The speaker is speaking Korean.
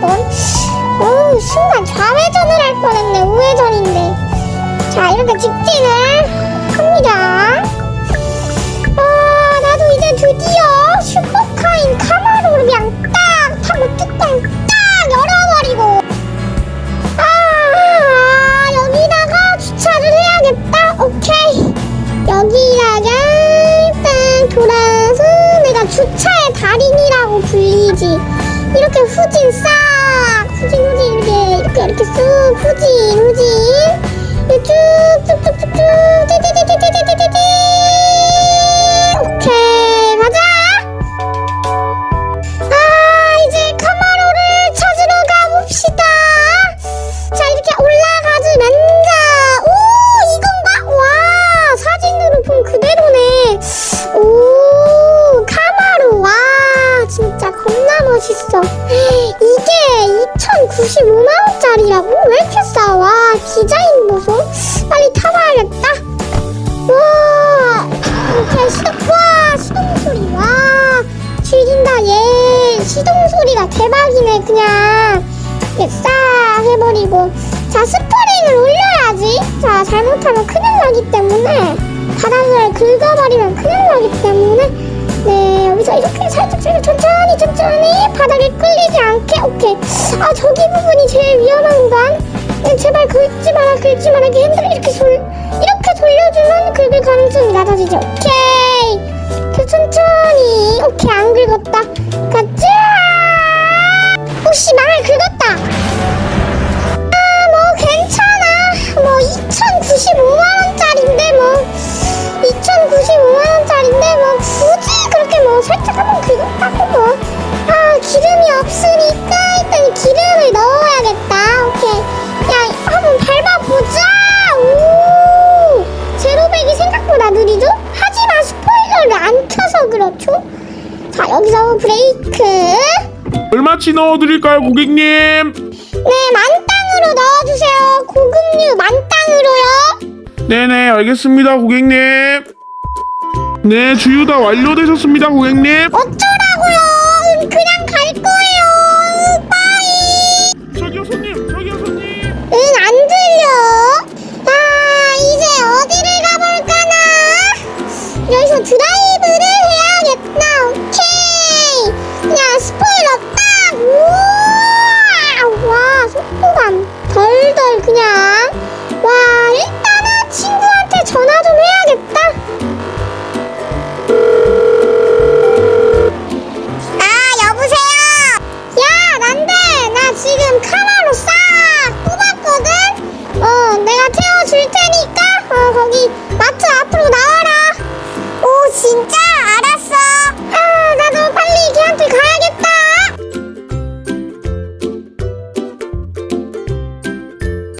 뻔. 어, 순간 좌회전을 할 뻔했네. 우회전인데. 자, 이렇게 직진을 합니다. 아, 나도 이제 드디어 슈퍼카인 카마로를 그냥 딱 타고 뚜껑 딱 열어버리고. 아, 여기다가 주차를 해야겠다. 오케이. 여기다가 일단 돌아서 내가 주차의 달인이라고 불리지. 이렇게 후진 싹. 후진 후진. 이렇게 이렇게 이렇게 쑥. 후진 후진. 쭉쭉쭉쭉쭉 95만원짜리라고? 왜 이렇게 싸? 와 아, 디자인 보소. 빨리 타봐야겠다. 와. 이렇게 시동 와 시동 소리 와 즐긴다. 예, 얘 시동 소리가 대박이네 그냥. 싹 해버리고. 자 스프링을 올려야지. 자 잘못하면 큰일 나기 때문에. 바닥을 긁어버리면 큰일 나기 때문에. 네 여기서 이렇게 살짝 살짝 천천히 천천히 바닥을 끌리지 않게. 오케이. 아 저기 부분이 제일 위험한 건 네, 제발 긁지 마라 긁지 마라. 이렇게 핸들 이렇게 돌 이렇게 돌려주면 긁을 가능성이 낮아지죠 오케이. 이렇게 천천히. 오케이 안 긁었다. 가자. 혹시 망을 긁었다 브레이크 얼마치 넣어드릴까요, 고객님? 네 만땅으로 넣어주세요 고급류 만땅으로요 네네, 알겠습니다, 고객님. 네, 주유 다 완료되셨습니다, 고객님. 어쩌라